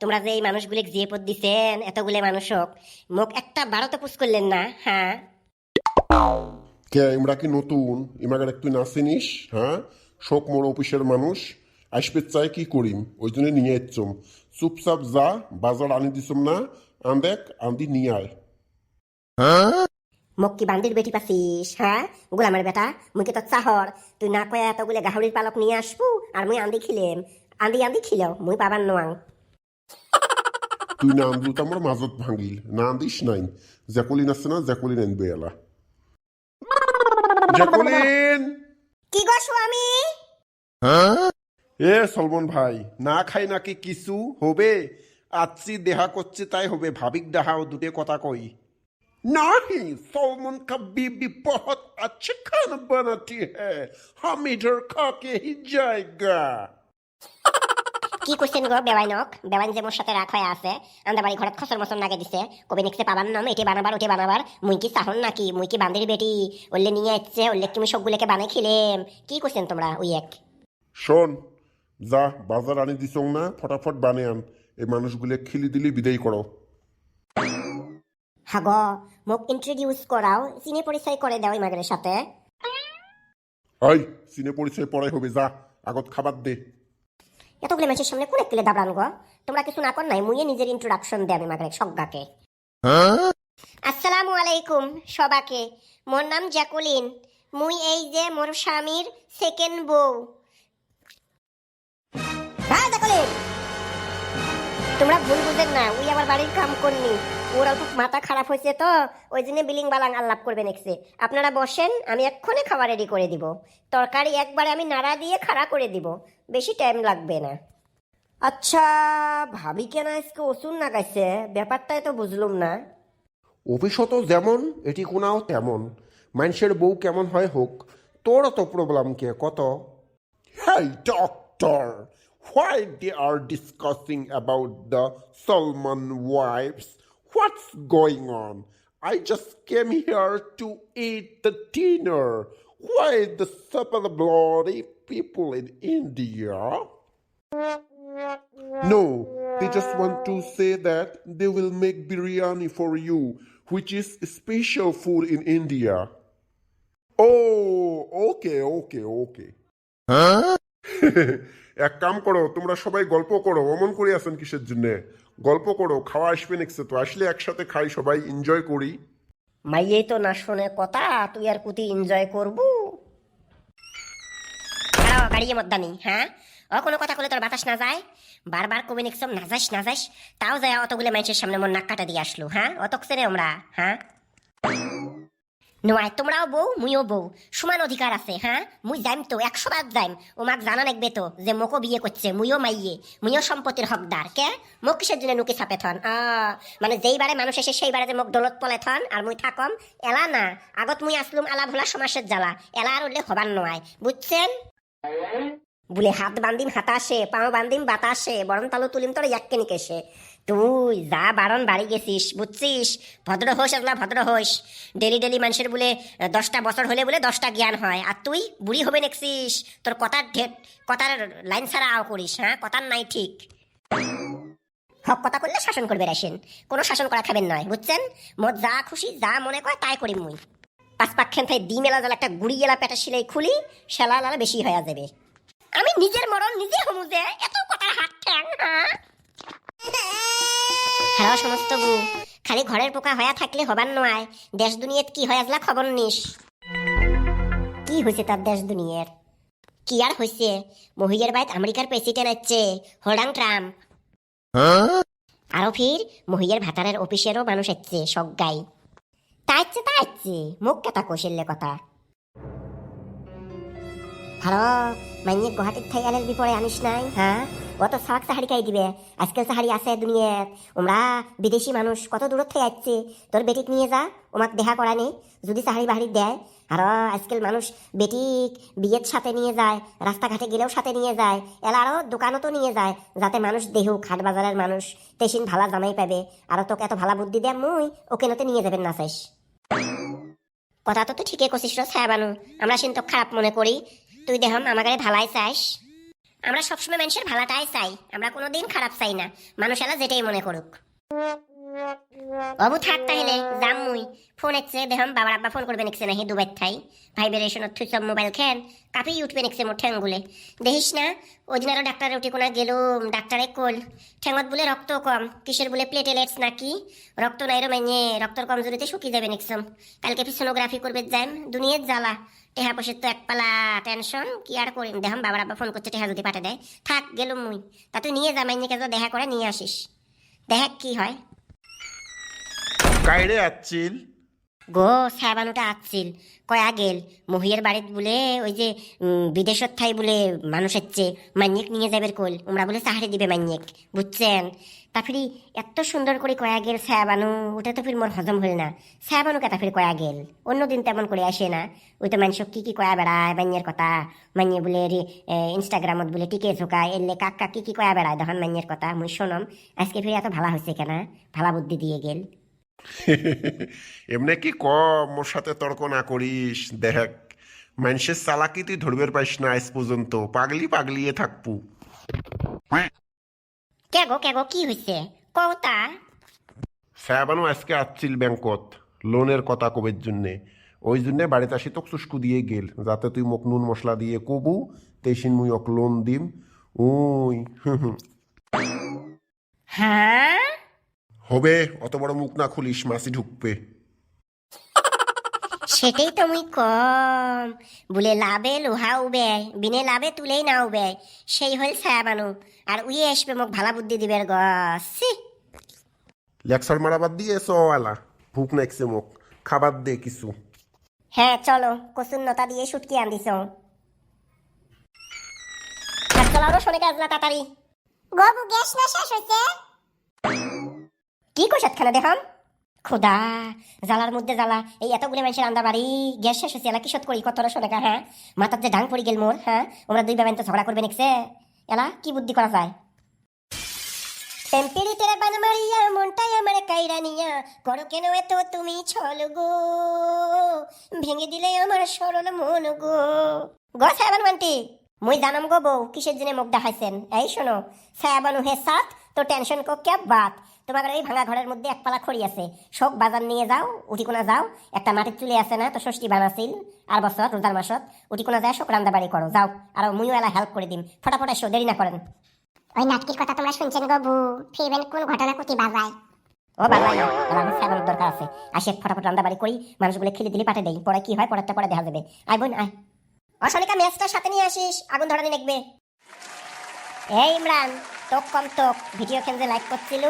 তোমরা যে এই মানুষগুলি যে পদ দিছেন এতগুলো মানুষক মোক একটা বারো তো পুষ করলেন না হ্যাঁ? কে ইমরা কি নতুন? ইমাগার তুই না চিনিস? হ্যাঁ? শোক মোড় অফিসের মানুষ। আসবে চাই কি করিম? ওই জন্য নিয়ে এসছম। চুপচাপ যা বাজার আনি দিছম না। আন্দি নিয়ে আয়। মোক কি বান্দির বেটি পাছিস হ্যাঁ? গোলামের বেটা তোর চাহর? তুই না কয়া এতগুলো গাহরির পালক নিয়ে আসব আর মুই আন্দি খিলেম। আন্দি আন্দি খিলেও মুই পাবার নোয়াং তুই না আনলু তো আমার মাজত ভাঙিল না আন্দিস নাই জ্যাকলিন আছে না জ্যাকলিন আনবে এলা জ্যাকলিন কি গো স্বামী এ সলমন ভাই না খাই নাকি কিছু হবে আচ্ছি দেহা করছে তাই হবে ভাবিক ডাহাও দুটে কথা কই नहीं सलमान का बीबी बहुत अच्छे खाना बनाती है हम इधर खा के ही जाएगा কি করছেন গো বেওয়াইনক বেওয়াইন যে মোর সাথে রাখ হয়ে আছে আমরা বাড়ি ঘরে খসর মসর নাগে দিছে। কবি নেক্সে পাবার নাম এটি বানাবার ওটি বানাবার। মুই কি চাহন নাকি? মুই কি বান্দির বেটি? ওল্লে নিয়ে আসছে ওল্লে তুমি সবগুলোকে বানাই খিলেম? কি করছেন তোমরা ওই এক? শোন যা বাজার আনি দিছং না ফটাফট বানে আন। এই মানুষগুলো খিলি দিলি বিদায় করো। হাগ মোক ইন্ট্রোডিউস করাও চিনে পরিচয় করে দাও ইমাগের সাথে। ওই সিনে পরিচয় পড়াই হবে যা। আগত খাবার দে। এতগুলো মানুষের সামনে কোন একলে দাবড়ান গো? তোমরা কিছু না কর নাই মুইয়ে নিজের ইন্ট্রোডাকশন দে আমি মাগরে সজ্ঞাকে আসসালামু আলাইকুম সবাকে। মোর নাম জ্যাকুলিন মুই এই যে মোর স্বামীর সেকেন্ড বউ। হ্যাঁ জ্যাকুলিন? তোমরা ভুল বুঝেন না উই আমার বাড়ির কাম করনি। ওর অল্প মাথা খারাপ হয়েছে তো, ওই জন্য বিলিং বালাং আল্লাপ করবে নেক্সে আপনারা বসেন, আমি এক্ষুনি খাবার রেডি করে দিব। তরকারি একবারে আমি নাড়া দিয়ে খাড়া করে দিব। বেশি টাইম লাগবে না। আচ্ছা ভাবি কেন আজকে ওষুধ না গাইছে ব্যাপারটাই তো বুঝলুম না। অফিসত যেমন, এটি কোনাও তেমন। মানুষের বউ কেমন হয় হোক, তোর তো প্রবলেম কে, কত? Hey doctor why they are discussing about the Salman wives? What's going on? I just came here to eat the dinner. Why is the super bloody people in India? No, they just want to say that they will make biryani for you, which is special food in India. Oh, okay, okay, okay. এক কাম করো, তোমরা সবাই গল্প করো, অমন করে আছেন কিসের জন্য? গল্প করো, খাওয়া আসবে নেক্সট তো, আসলে একসাথে খাই, সবাই এনজয় করি। মাইয়েই তো না শোনে কথা, তুই আর কুতি এনজয় করবু। গাড়িয়ে মদ্দানি হ্যাঁ? ও কোনো কথা বলে তোর বাতাস না যায়? বারবার কবি নিকসম, না যাস না যাস, তাও যায় অতগুলো মানুষের সামনে মোর নাক কাটা দিয়ে আসলো হ্যাঁ? অত সেরে আমরা হ্যাঁ? নয় তোমরাও বউ, মুইও বউ। সমান অধিকার আছে হ্যাঁ? মুই যাইম তো, একশো বার যাইম। ও মাক জানা নাকবে তো যে মোকো বিয়ে করছে, মুইও মাইয়ে, মুইও সম্পত্তির হকদার, কে? মোক কিসের জন্য নুকি ছাপে থন? মানে যেইবারে মানুষ এসে সেই বারে যে মোক দলত পলে থন, আর মুই থাকম, এলা না, আগত মুই আসলুম আলা ভোলা সমাসের জ্বালা, এলা আর উঠলে হবার নয় বুঝছেন? বলে হাত বান্দিম হাতাশে পাও বান্দিম বাতাসে বরং তালু তুলিম তোর ইয়াক্কে নিকেশে। তুই যা বারণ বাড়ি গেছিস, বুঝছিস? ভদ্র হোস এগুলা ভদ্র হোস। ডেলি ডেলি মানুষের বলে দশটা বছর হলে বলে দশটা জ্ঞান হয়। আর তুই বুড়ি হবে নেকছিস, তোর কথার ঢেট কথার লাইন ছাড়া আও করিস হ্যাঁ? কথার নাই ঠিক। হক কথা করলে শাসন করবে রাসেন কোনো শাসন করা খাবেন নয়, বুঝছেন? মোর যা খুশি, যা মনে করে তাই করি মুই। পাঁচ পাক্ষেন ডিম এলা জাল একটা গুড়ি এলা পেটা সিলাই খুলি সেলা লালা বেশি হয়ে যাবে। আমি নিজের মরণ নিজে হমু এত কথার হাত হ্যাঁ সমস্ত গু খালি ঘরের পোকা হয়ে থাকলে হবার নয়। দেশ দুনিয়াত কি হয়ে আসলা খবর নিস। কি হয়েছে তার দেশ দুনিয়ার? কি আর হয়েছে মহিলার বাইত আমেরিকার প্রেসিডেন্ট আছে হোল্ডাং ট্রাম্প। আরও ফির, মহিলার ভাতারের অফিসেরও মানুষ আছে সজ্ঞাই তাইছে তাইছে মুখ কেতা কৌশল্য কথা। হ্যালো, মাইনে থাই বিপরে আনিস নাই? হ্যাঁ? খাই দিবে? আজকাল আছে ওমরা বিদেশি মানুষ, কত থেকে আসছে? তোর বেটিক নিয়ে যা ওমাক দেখা করানি যদি বাহারি দেয়। আর আজকাল মানুষ বেটিক বিয়ের সাথে নিয়ে যায়, রাস্তাঘাটে গেলেও সাথে নিয়ে যায়, এলা আরও দোকানও তো নিয়ে যায়, যাতে মানুষ দেহুক, হাট বাজারের মানুষ, তেসিন ভালা জামাই পাবে। আরও তোকে এত ভালা বুদ্ধি দেয় মুই ওকে নতে নিয়ে যাবেন না, চাইস। কথা তো তুই ঠিকই কছিস রে ছায়া বানু। আমরা কিন্তু খারাপ মনে করি। তুই দেহম, আমার কাছে ভালাই চাইস আমরা সবসময় মানুষের ভালাটাই চাই, আমরা কোনোদিন খারাপ চাই না। মানুষ এলা যেটাই মনে করুক। অবু থাক তাহলে, যাম মুই। ফোন এসছে দেহম, বাবার আব্বা ফোন করবে নিকছে নাহি দুবাই থাই। ভাইব্রেশন থুই সব মোবাইল খেন কাপি উঠবে নিকছে মোর ঠ্যাঙ্গুলে দেখিস না ওই দিন আরও ডাক্তার উঠে কোনা গেলুম, ডাক্তারে কল। ঠ্যাঙ্গত বলে রক্ত কম, কিসের বলে প্লেটেলেটস নাকি রক্ত নাইরো মাইনে, রক্তর কমজোরিতে শুকিয়ে যাবে নিকসম কালকে ফি সোনোগ্রাফি করবে যাইম দুনিয়ার জ্বালা। টেহা পয়সার তো এক পালা টেনশন, কি আর করিম? দেহম, বাবার আব্বা ফোন করছে, টেহা যদি পাঠা দেয়। থাক, গেলুম মুই। তা তুই নিয়ে যা, মাইনে কেন দেখা করে নিয়ে আসিস। দেখ কি হয়? কাইরে আচ্ছিল গো, সাবানুটা আসছিল কয়া গেল, মহিয়ের বাড়িত বলে ওই যে বিদেশত থাই বলে মানুষের চেয়ে মান্যিক নিয়ে যাবে কল ওমরা বলে সাহারি দিবে মান্যিক বুঝছেন? তা ফিরি এত সুন্দর করে কয়া গেল সাবানু, ওটা তো ফির মোর হজম হল না। সাবানু কেতা ফির কয়া গেল? অন্যদিন তেমন করে আসে না। ওই তো মানুষ কি কি কয়া বেড়ায় মান্যের কথা। মান্যে বলে ইনস্টাগ্রামত বলে টিকে ঝোকায় এলে কাক কাক কি কি কয়া বেড়ায় তখন মান্যের কথা। মুই শোনম, আজকে ফির এত ভালা হয়েছে কেনা? ভালা বুদ্ধি দিয়ে গেল। এমনি কি ক মোর সাথে তর্ক না করিস? দেখ মানুষের চালাকি তুই ধরবের পাইস না আজ পর্যন্ত। পাগলি পাগলিয়ে থাকপু কে গো কে গো কি হয়েছে কওতা সায়াবানু আজকে আসছিল ব্যাংকত লোনের কথা কবের জন্যে। ওই জন্যে বাড়িতে আসি তোক চুস্কু দিয়ে গেল যাতে তুই মোক নুন মশলা দিয়ে কবু তেসিন মুই অক লোন দিম। উই। হ্যাঁ? হবে অত বড় মুখ না খুলিস মাসি ঢুকবে। সেটাই তো মুই কম। বলে লাভে লোহা উবে বিনে লাভে তুলেই না উবে সেই হল ছায়াবানু আর উইয়ে আসবে মোক ভালা বুদ্ধি দিবের গছি। লেকচার মারাবার দিয়ে এসো আলা ভুক নাকছে মোক খাবার দে কিছু। হ্যাঁ চলো কসুন নতা দিয়ে সুটকি আনদিছ। আর চলারও শোনে কাজ না তাড়াতাড়ি। গবু গ্যাস না শেষ হয়েছে কি কইসাত খানা দেখাম? খোদা, জ্বালার মধ্যে জ্বালা, এই এতগুলো মানুষের আন্দা বাড়ি, গ্যাস শেষ হয়েছে, এলা কিসত করি? কত শোনে হ্যাঁ? মাথার যে ডাং পড়ি গেল মোর হ্যাঁ? ওরা দুই বেবেন তো ঝগড়া করবে নিকছে এলা, কি বুদ্ধি করা যায়? তেরে বান মারিয়া, মনটাই আমার করো কেন এত তুমি ছল গো? ভেঙে দিলে আমার সরল মন গো। গো সাহেবান মান্টি মুই জানাম গো বউ, কিসের জন্য মুখ দেখাইছেন? এই শোনো সাহেবানু হে সাথ তো টেনশন কো ক্যা বাত। তোমার এই ভাঙা ঘরের মধ্যে এক পালা খড়ি আছে। শোক বাজার নিয়ে যাও উঠি কোনা যাও একটা মাটির চুলে আছে না তো ষষ্ঠী বানাছিল আর বছর রোজার মাসত উঠি কোনা যায় শোক রান্দা বাড়ি করো যাও আর মুইও এলা হেল্প করে দিম। ফটাফট এসো দেরি না করেন। ওই নাটকির কথা তোমরা শুনছেন গবু ফিরবেন কোন ঘটনা কুটি বাজায়? ও বাবাই আমার সাবানের দরকার আছে। আসে ফটাফট রান্না বাড়ি করি মানুষগুলো খেলে দিলে পাঠিয়ে দেই পরে কি হয় পরেরটা পরে দেখা যাবে। আয় বোন আয়। অশনিকা ম্যাচটা সাথে নিয়ে আসিস আগুন ধরানি দেখবে। এই ইমরান তোক কম তোক ভিডিও খেলতে লাইক করছিল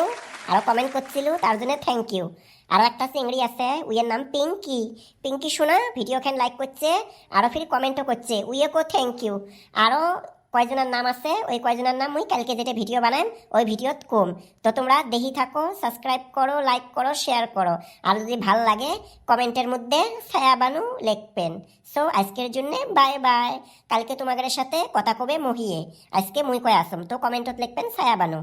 আরও কমেন্ট করছিল, তার জন্য থ্যাংক ইউ আরও একটা চিংড়ি আছে, উইয়ের নাম পিঙ্কি। পিঙ্কি শোনা ভিডিও খেন লাইক করছে, আরও ফির কমেন্টও করছে উইয়ে কো থ্যাংক ইউ আরও কয়জনের নাম আছে, ওই কয়জনের নাম মুই কালকে যেটা ভিডিও বানাম ওই ভিডিওত কম। তো তোমরা দেখি থাকো সাবস্ক্রাইব করো লাইক করো শেয়ার করো। আর যদি ভালো লাগে কমেন্টের মধ্যে ছায়া বানু লিখবেন। সো আজকের জন্য বাই বাই কালকে তোমাদের সাথে কথা কবে মহিয়ে? আজকে মুই কয় আসম। তো কমেন্টত লিখবেন ছায়া বানু।